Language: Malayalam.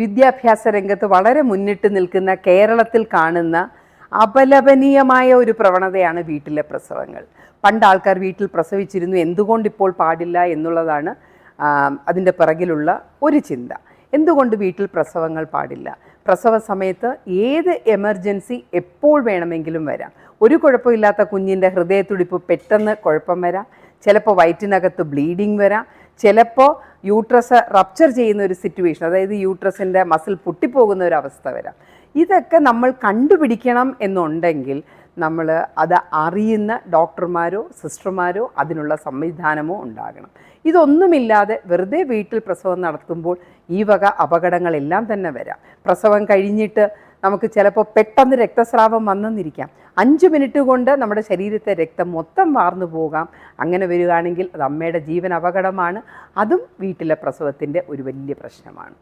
വിദ്യാഭ്യാസ രംഗത്ത് വളരെ മുന്നിട്ട് നിൽക്കുന്ന കേരളത്തിൽ കാണുന്ന അപലപനീയമായ ഒരു പ്രവണതയാണ് വീട്ടിലെ പ്രസവങ്ങൾ. പണ്ട് ആൾക്കാർ വീട്ടിൽ പ്രസവിച്ചിരുന്നു. എന്തുകൊണ്ട് ഇപ്പോൾ പാടില്ല എന്നുള്ളതാണ് അതിന്റെ പിറകിലുള്ള ഒരു ചിന്ത. എന്തുകൊണ്ട് വീട്ടിൽ പ്രസവങ്ങൾ പാടില്ല? പ്രസവ സമയത്ത് ഏത് എമർജൻസി എപ്പോൾ വേണമെങ്കിലും വരാം. ഒരു കുഴപ്പമില്ലാത്ത കുഞ്ഞിന്റെ ഹൃദയത്തുടിപ്പ് പെട്ടെന്ന് കുഴപ്പം വരാം. ചിലപ്പോൾ വയറ്റിനകത്ത് ബ്ലീഡിങ് വരാം. ചിലപ്പോൾ യൂട്രസ് റപ്ചർ ചെയ്യുന്ന ഒരു സിറ്റുവേഷൻ അതായത് യൂട്രസിന്റെ മസിൽ പൊട്ടിപ്പോകുന്ന ഒരു അവസ്ഥ വരാം. ഇതൊക്കെ നമ്മൾ കണ്ടുപിടിക്കണം എന്നുണ്ടെങ്കിൽ നമ്മൾ അത് അറിയുന്ന ഡോക്ടർമാരോ സിസ്റ്റർമാരോ അതിനുള്ള സംവിധാനമോ ഉണ്ടാകണം. ഇതൊന്നുമില്ലാതെ വെറുതെ വീട്ടിൽ പ്രസവം നടത്തുമ്പോൾ ഈ വക അപകടങ്ങളെല്ലാം തന്നെ വരാം. പ്രസവം കഴിഞ്ഞിട്ട് നമുക്ക് ചിലപ്പോൾ പെട്ടെന്ന് രക്തസ്രാവം വന്നെന്നിരിക്കാം. അഞ്ച് മിനിറ്റ് കൊണ്ട് നമ്മുടെ ശരീരത്തെ രക്തം മൊത്തം വാർന്നു പോകാം. അങ്ങനെ വരികയാണെങ്കിൽ അത് അമ്മയുടെ ജീവൻ അപകടമാണ്. അതും വീട്ടിലെ പ്രസവത്തിന്റെ ഒരു വലിയ പ്രശ്നമാണ്.